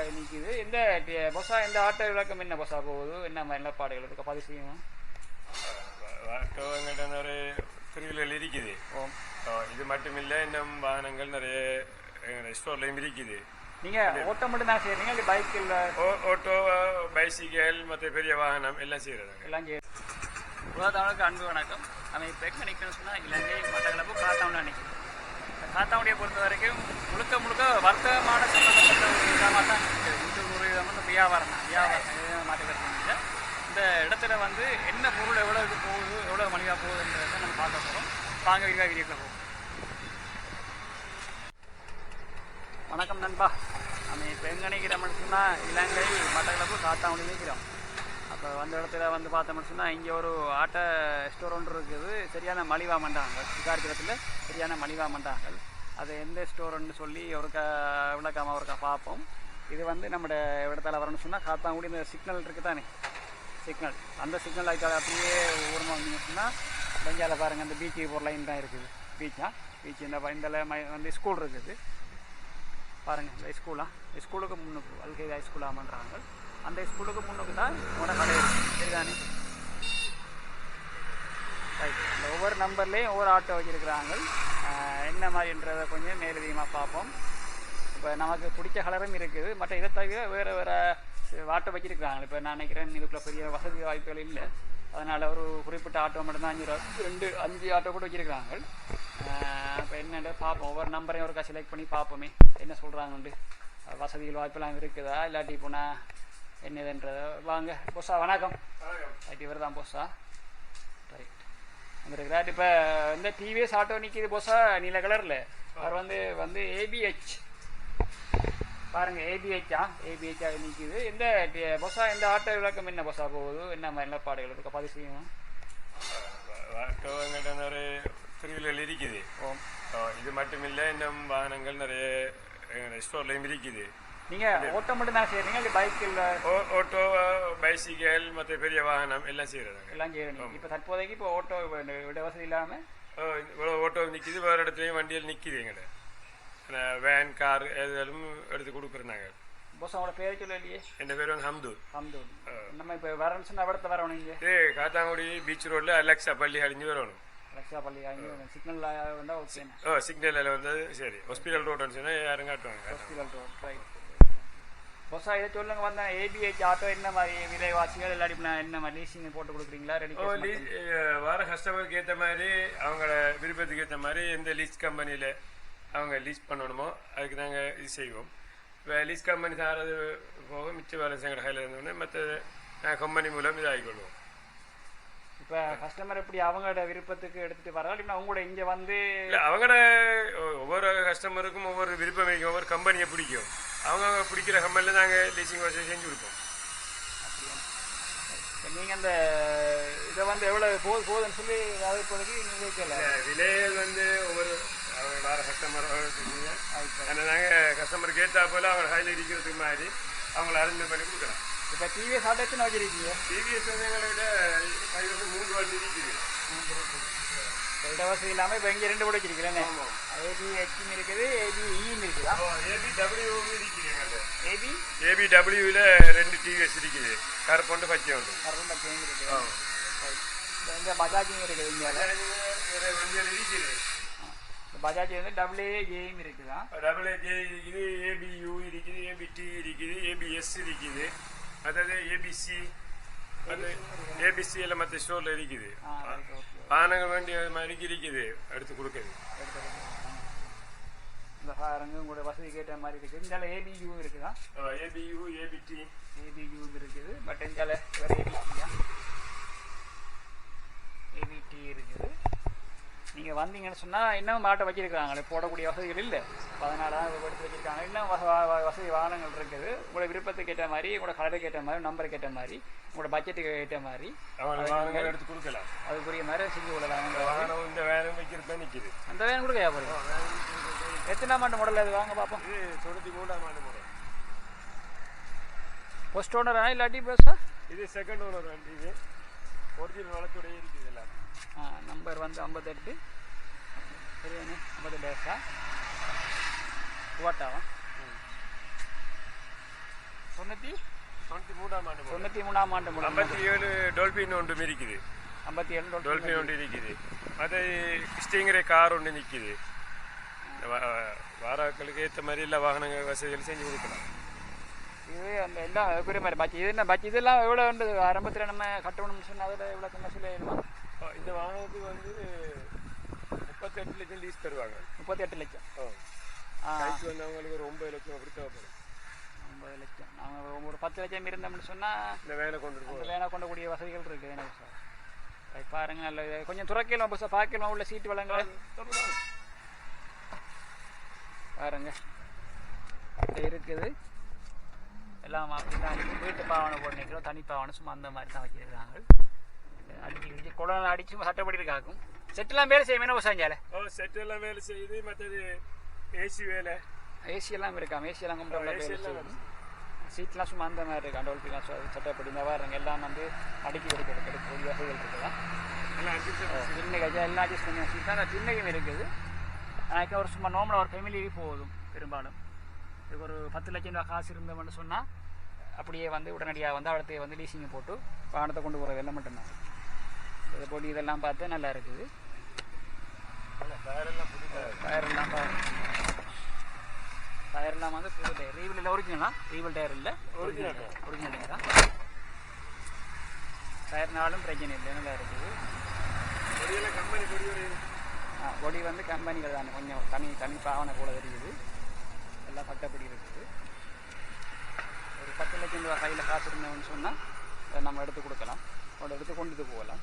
ஏபிஹெச்சாக நிற்கிது இந்த பொசா இந்த ஆட்டோ விளக்கம் என்ன பொசா? போகுது என்ன மாதிரி நிலப்பாடுகள் இருக்கு? பதிவு செய்யணும் ஆட்டோ எங்கிட்ட நிறைய பிரிவுகள் இருக்குது. இது மட்டும் இல்லை இன்னும் வாகனங்கள் நிறைய ஸ்டோர்லையும் இருக்குது. நீங்கள் ஓட்ட மட்டும் தான் செய்கிறீங்க இல்லை பைக்கில் ஓ- ஆட்டோ பைசிக்கல் மற்ற பெரிய வாகனம் எல்லாம் செய்யறாங்க எல்லாம் செய்ய உலகத்தவனுக்கு அன்பு வணக்கம். நம்ம இப்போ எங்கே நிற்கணும்னு சொன்னால் இலங்கை மட்டக்களப்பு காத்தாவுண்டா நிற்கிறோம் இந்த பொறுத்த வரைக்கும் முழுக்க முழுக்க வர்த்தகமான சம்பந்தப்பட்ட ஒரு விதமாக தான் இருக்குது ஒரு நூறு விதம் வந்து வியாபாரம் தான். வியாபாரம் இது மாட்டுக்கிறது இந்த இடத்துல வந்து என்ன பொருள் எவ்வளோ இது போகுது எவ்வளோ மலிவாக போகுதுன்றதை நம்ம பார்க்க போகிறோம் வாங்க விரிவாக வீடியோக்கில் போகும் வணக்கம் நண்பா. நம்ம இப்போ எங்கே நிற்கிறோம்னு சொன்னால் இலங்கை மட்டக்களப்பு காத்தாவுண்டி நிற்கிறோம் அப்போ வந்த இடத்துல வந்து பார்த்தோம்னு சொன்னால் இங்கே ஒரு ஆட்டோ ஸ்டோர் ஒன்று இருக்குது. சரியான மலிவா மண்டாங்க விசாரிக்கிறதுல சரியான மலிவா மண்டாங்கள் அது எந்த ஸ்டோர்னு சொல்லி ஒருக்கா விளக்காம ஒருக்கா பார்ப்போம். இது வந்து நம்ம இடத்துல வரணும்னு சொன்னால் காத்தாங்குடி இந்த சிக்னல் இருக்குது தானே? சிக்னல் அந்த சிக்னல் ஆகிட்டால் அப்படியே ஊரமாக வந்தீங்க சொன்னால் பெஞ்சால பாருங்கள் அந்த பீச்சுக்கு ஒரு லைன் தான் இருக்குது. பீச்சா பீச் இந்த இந்த வந்து ஸ்கூல் இருக்குது. பாருங்கள் இந்த ஸ்கூலாக ஸ்கூலுக்கு முன்னுக்கு அல்கேதா ஸ்கூலாக பண்ணுறாங்க அந்த ஸ்கூலுக்கு முன்னுக்கு தான் உன கடை சரிதானே? ரைட் இந்த ஒவ்வொரு நம்பர்லேயும் ஒவ்வொரு ஆட்டோ வச்சிருக்கிறாங்க. என்ன மாதிரின்றதை கொஞ்சம் மேலதிகமாக பார்ப்போம். இப்போ நமக்கு பிடிச்ச கலரும் இருக்குது. மற்ற இதை தவிர வேறு வேறு ஆட்டோ வச்சிருக்கிறாங்க. இப்போ நான் நினைக்கிறேன் இதுக்குள்ள பெரிய வசதி வாய்ப்புகள் இல்லை. அதனால் ஒரு குறிப்பிட்ட ஆட்டோ மட்டும்தான் அஞ்சு ரூபா ரெண்டு அஞ்சு ஆட்டோ கூட வச்சிருக்காங்க இப்போ என்னென்ன பார்ப்போம். ஒவ்வொரு நம்பரையும் ஒருக்கா செலக்ட் பண்ணி பார்ப்போமே. என்ன சொல்கிறாங்கண்டு வசதிகள் வாய்ப்பெல்லாம் இருக்குதா? இல்லாட்டி போனால் என்னதுன்றத வாங்க. பொஸ்ஸா வணக்கம். ரைட் இவர் தான் பொஸ்ஸா ரைட் வந்துருக்கிறார். இப்போ இந்த டிவிஎஸ் ஆட்டோ நிற்கிது பொஸ்ஸா நீல கலரில். அவர் வந்து வந்து ஏபிஹெச் பாருங்க ஏபிஹெச்சா ஏபிஹெச்சா நிற்கிது இந்த பொஸ்ஸா இந்த ஆட்டோ விளக்கம் என்ன பொஸ்ஸா போகுது என்ன மாதிரி நிலப்பாடுகள் இருக்கு? பதிவு செய்யணும் ஆட்டோ எங்கிட்ட நிறைய பிரிவுகள் இருக்குது. இது மட்டும் இல்லை இன்னும் வாகனங்கள் நிறைய ஸ்டோர்லையும் இருக்குது. நீங்கள் ஓட்ட மட்டும் தான் செய்கிறீங்க இல்லை பைக்கில் ஓ- ஆட்டோ பைசிக்கல் மற்ற பெரிய வாகனம் எல்லாம் செய்யறாங்க எல்லாம் செய்கிறீங்க இப்போ தற்போதைக்கு இப்போ ஓட்டோ விட வசதி இல்லாமல் இவ்வளோ ஆட்டோ நிற்கிது வேறு இடத்துலையும் வண்டியில் நிற்கிது எங்கிட்ட வேன் கார் எதாலும் எடுத்து கொடுக்குறாங்க பொஸ்ஸாவோட பேர் சொல்ல இல்லையே? என் பேர் வந்து ஹம்து. அம்தூர் நம்ம இப்போ வரணும்னு சொன்னால் இடத்த வரணும் இங்கே? இது காத்தாங்குடி பீச் ரோட்ல அலெக்ஸா பள்ளி அழிஞ்சு வரணும். லட்சாப்பள்ளி அங்கே சிக்னல் வந்தால் ஓகே ஓ சிக்னலில் வந்து சரி. ஹாஸ்பிட்டல் ரோடுன்னு சொன்னால் யாரும் காட்டுவாங்க. ஹாஸ்பிட்டல் ரோட் ரைட் பொஸ்ஸா இதை சொல்லுங்க வந்தேன் ஏபிஹெச் ஆட்டோ என்ன மாதிரி விலைவாசிகள் இல்லாட்டி நான் என்ன மாதிரி லீசிங் போட்டு கொடுக்குறீங்களா ரெடி வர கஸ்டமருக்கு ஏற்ற மாதிரி அவங்களோட விருப்பத்துக்கு ஏற்ற மாதிரி எந்த லீஸ் கம்பெனியில் அவங்க லீஸ் பண்ணணுமோ அதுக்கு நாங்கள் இது செய்வோம் இப்போ லீஸ் கம்பெனி தரது போக மிச்ச பேலன்ஸ் எங்கள் கையில் இருந்தோடனே மற்ற நாங்கள் கம்பெனி மூலம் இதாகிக்கொள்வோம் இப்போ கஸ்டமர் எப்படி அவங்களோட விருப்பத்துக்கு எடுத்துட்டு வரா இல்லை அவங்களோட இங்கே வந்து இல்லை அவங்களோட ஒவ்வொரு கஸ்டமருக்கும் ஒவ்வொரு விருப்பம் ஒவ்வொரு கம்பெனியை பிடிக்கும் அவங்க அவங்க பிடிக்கிற கம்பெனியில் நாங்கள் லீசிங் வசதி செஞ்சு கொடுப்போம். நீங்கள் அந்த இதை வந்து எவ்வளோ போகுது போகுதுன்னு சொல்லி அதை இப்போதைக்கு நீங்கள் வைக்கல விலைகள் வந்து ஒவ்வொரு அவங்க வேறு கஸ்டமர் ஆனால் நாங்கள் கஸ்டமருக்கு ஏற்றா போல் அவங்க கையில் இருக்கிறதுக்கு மாதிரி அவங்கள அரேஞ்ச் பண்ணி கொடுக்குறோம் இப்போ டிவிஎஸ் ஆட்டோ எத்தனை வச்சிருக்கீங்க. டிவிஎஸ் வந்து எங்களை விட மூன்று வண்டி இருக்குது இட வசதி இல்லாமல் இப்போ இங்கே ரெண்டு கூட வச்சிருக்கிறேன். ஆமாம் ஏபி ஹெச்னு இருக்குது ஏபி இன்னு இருக்குதா? ஏபி டபிள்யூ இருக்குது எங்கள்கிட்ட ஏபி ஏபி டபிள்யூவில் ரெண்டு டிவிஎஸ் இருக்குது. கருப்பொண்டு பச்சை உண்டு கரும்பு பச்சையும் இருக்குது. இந்த பஜாஜும் இருக்குது இங்கே. இந்த பஜாஜ் வந்து டபுள் ஏ ஏயும் இருக்குதா? டபுள் ஏஜே இருக்குது ஏபியூ இருக்குது ஏபிடி இருக்குது ஏபிஎஸ் இருக்குது. அதாவது ஏபிசி அது ஏபிசி எல்லாம் மற்ற ஸ்டோரில் இருக்குது. வாகனங்கள் வேண்டிய மாதிரி இருக்குது. எடுத்து கொடுக்குது இந்த சாரங்கும் கூட வசதி கேட்ட மாதிரி இருக்குது. இந்த ஏபியூ இருக்குதா? A B U A B D A B U இருக்குது. பட் இந்த வேறு ஏபிடியா ஏபிடி இருக்குது. நீங்கள் வந்தீங்கன்னு சொன்னால் இன்னும் மாட்டை வச்சிருக்காங்களே போடக்கூடிய வசதிகள் இல்லை. பதினாலாம் எடுத்து வச்சிருக்காங்க. இன்னும் வசதி வாகனங்கள் இருக்குது. உங்களோட விருப்பத்துக்கு ஏற்ற மாதிரி உங்களோட கலருக்கு ஏற்ற மாதிரி நம்பருக்கு ஏற்ற மாதிரி உங்களோட பட்ஜெட்டுக்கு ஏற்ற மாதிரி. எடுத்து கொடுக்கலாம். அதுக்குரிய மாதிரி செஞ்சு கொள்ளலாம் வாகனம் இந்த வேனம் வைக்கிறது தான் நிற்கிது அந்த வேன் கூட கேட்போம் எத்தனை மாட்டு மாடல் அது? வாங்க பார்ப்போம் இது தொண்ணூற்றி மூணாம் ஆண்டு முறை ஃபர்ஸ்ட் ஓனரா இல்லாட்டி பஸ்ஸா இது செகண்ட் ஓனர் வண்டி இது. ஒரிஜினல் வளத்துடைய இருக்குது எல்லாம். நம்பர் வந்து ஐம்பத்தெட்டு. சரியானே ஐம்பத்தெட்டு டேஸா ஓட்டாவா தொண்ணூற்றி தொண்ணூற்றி மூணாம் ஆண்டு. தொண்ணூற்றி மூணாம் ஆண்டு முதல். ஐம்பத்தி ஏழு டோல்பின் ஒன்று இருக்குது ஐம்பத்தி ஏழு டால்பின் ஒன்று இருக்குது அது ஸ்டீங்கரே கார் ஒன்று நிற்கிது வாராக்களுக்கு ஏற்ற மாதிரி எல்லா வாகனங்கள் வசதிகள் செஞ்சு கொடுக்கலாம். இது அந்த எல்லாம் பெரிய மாதிரி. பாக்கி இது என்ன பாக்கி இதெல்லாம் எவ்வளோ வந்து ஆரம்பத்தில் நம்ம கட்டணும்னு சொன்னால் அதில் எவ்வளோ கம்மசில் ஏறுமா ஆ, இந்த வாகனத்துக்கு வந்து முப்பத்தெட்டு லட்சம் லீஸ் தருவாங்க. முப்பத்தி எட்டு லட்சம். ஆ. கைக்கு வந்தவங்களுக்கு ஒரு ஒன்பது லட்சம் அப்படி தேவைப்படும் ஐம்பது லட்சம் நாங்கள் ஒரு பத்து லட்சம் இருந்தோம்னு சொன்னால் இந்த வேலை கொண்டு அந்த வேலை கொண்டக்கூடிய வசதிகள் இருக்குது எனக்கு சார். பாருங்க நல்ல. கொஞ்சம் துறக்கலாம் பஸ் பார்க்கலாம் உள்ள சீட்டு வழங்க பாருங்க இருக்குது. எல்லாம் இருக்கு. வீட்டு பாவனை போட்டு நிற்கிறோம் தனி பாவனை சும்மா அந்த மாதிரி தான் வச்சிருக்காங்க. அடிச்சு கிடிச்சு குளம் அடிச்சு சட்டப்படி இருக்காக்கும் செட்டெல்லாம் வேலை செய்யும் என்ன விவசாயிஞ்சால ஓ செட் எல்லாம் வேலை செய்யுது மற்றது ஏசி வேலை. ஏசி எல்லாம் இருக்காம ஏசி எல்லாம் கும்பிட்டு சீட்லாம் சும்மா அந்த மாதிரி இருக்கு? அண்டோல்பிலாம் சட்டப்படி இந்த பாருங்க. எல்லாம் வந்து அடுக்கி எடுக்கிறது எடுக்கக்கூடிய வசதிகள் இருக்குதா? திண்ணை கஜா எல்லாம் அட்ஜஸ்ட் பண்ணி அந்த திண்ணையும் இருக்குது. எனக்கு ஒரு சும்மா நார்மலாக ஒரு ஃபேமிலிக்கு போதும் பெரும்பாலும். இதுக்கு ஒரு பத்து லட்சம் ரூபா காசு இருந்தோம்னு சொன்னால் அப்படியே வந்து உடனடியாக வந்து அடுத்து வந்து லீசிங் போட்டு வாகனத்தை கொண்டு போகிறது எல்லாம் மட்டும்தான். இதை போட்டு இதெல்லாம் பார்த்து நல்லா இருக்குது. டயர் எல்லாம் புது டயர் டயர் எல்லாம் டயர் எல்லாம் வந்து புது டயர் ரீவில் இல்லை ஒரிஜினலா ரீவில் டயர் இல்லை? Tyre. ஒரிஜினல் டயர் தான் டயர்னாலும் பிரச்சனை இல்லை நல்லா இருக்குது. பொடியெல்லாம் கம்பெனி பொடி ஆ, பொடி வந்து கம்பெனிகள் தான். கொஞ்சம் தனி தனி பாவனை கூட தெரியுது. எல்லாம் பட்டப்படி இருக்குது. ஒரு பத்து லட்சம் ரூபா கையில் காசு இருந்தோம்னு சொன்னால் நம்ம எடுத்து கொடுக்கலாம். அதை எடுத்து கொண்டுட்டு போகலாம்.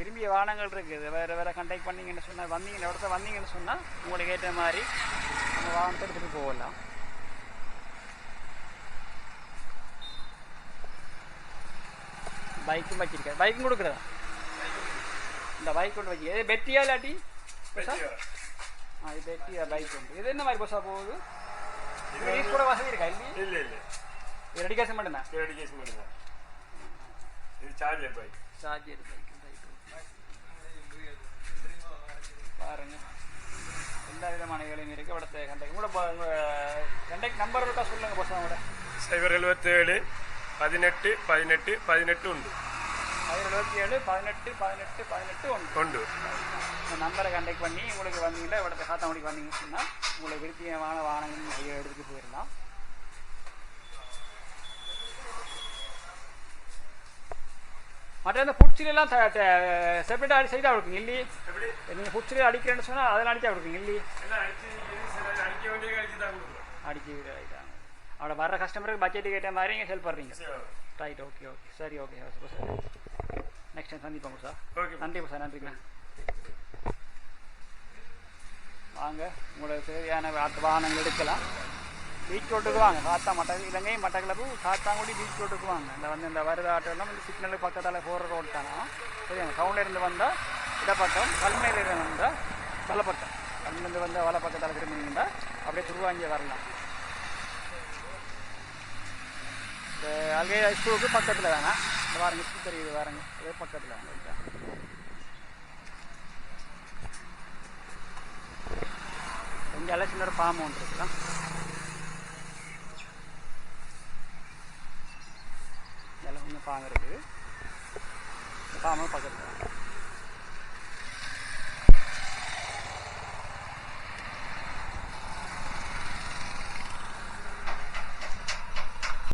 விரும்பிய வாகனங்கள் இருக்குது வேறு வேறு கண்டக்ட் பண்ணீங்கன்னு சொன்னால் வந்தீங்கன்னு இடத்த வந்தீங்கன்னு சொன்னால் உங்களுக்கு ஏற்ற மாதிரி நம்ம வாகனத்தை எடுத்துகிட்டு போகலாம். பைக்கும் வச்சிருக்கேன். பைக்கும் கொடுக்குறதா? இந்த பைக் கொண்டு வச்சு எது பெட்டியா இல்லாட்டி? ஆ இது பெட்டியா பைக் உண்டு இது என்ன மாதிரி பஸ்ஸாக போகுது? இது லீஸ் கூட வசதி இருக்கா? இல்லையே இல்ல இல்ல. இது ரெடிகேஷன் மட்டும்தான்? கேடிகேஷன் மட்டும்தான். இது சார்ஜர் பைக் சார்ஜர் பைக் பாருங்க. எல்லா விதமான வேலையும் இருக்குது இடத்த கண்டக்ட் உங்களோட கண்டக்ட் நம்பர் இருக்கா சொல்லுங்க பஸ் அவங்களோட. சைபர் எழுபத்தேழு பதினெட்டு பதினெட்டு பதினெட்டு உண்டு. இருபத்தி ஏழு பதினெட்டு பதினெட்டு பதினெட்டு உண்டு. இந்த நம்பரை கண்டக்ட் பண்ணி உங்களுக்கு வந்தீங்கன்னா இடத்த காத்தாமணிக்கு வந்தீங்கன்னு சொன்னால் உங்களுக்கு விருத்தியமான வாகனங்கள் எடுத்துகிட்டு போயிடலாம் மற்ற இந்த புட்சிலெல்லாம் செப்பரேட்டாக அடி செய்தா இல்லையே எப்படி? நீங்கள் புட்சில அடிக்கிறேன்னு சொன்னால் அதெல்லாம் அடிக்க கொடுக்குறோம் அடிச்சு அடிக்கிறாங்க. அவட வர்ற கஸ்டமருக்கு பட்ஜெட்டுக்கு ஏற்ற மாதிரி நீங்கள் ஹெல்ப் பண்ணுறீங்க ரைட் ஓகே. ஓகே சரி ஓகே சார் நெக்ஸ்ட் டைம் சந்திப்போம் சார் ஓகே. நன்றி சார் நன்றிங்க வாங்க உங்களுக்கு தேவையான வாகனங்கள் எடுக்கலாம். பீச் ரோட்டுக்கு வாங்க. காத்தா மட்ட இலங்கை மட்டக்களப்பு காத்தாங்குடி பீச் ரோட்டுக்கு வாங்க. இந்த வந்து இந்த வருத ஆட்டோலாம் வந்து சிக்னலுக்கு பக்கத்தால் போகிற ரோடு தானா. சரிங்க டவுன்லேருந்து வந்தால் இடப்பட்டம் கல்மையில வந்தால் வலப்பட்டம் கல்மிலேருந்து வந்தால் வலை பக்கத்தால் திரும்பினீங்கன்னா அப்படியே துருவாஞ்சி வரலாம். இந்த அல்கே ஸ்கூலுக்கு பக்கத்தில் வேணாம் இந்த வாரங்க ஸ்கூல் தெரியுது வாரங்க அதே பக்கத்தில் வாங்க இங்கே கொஞ்சம் அலட்சியம் ஒரு பாம்பு ஒன்று இருக்குதான். பாங்கிறது கொஞ்சம் பாம்பு பக்கத்தில்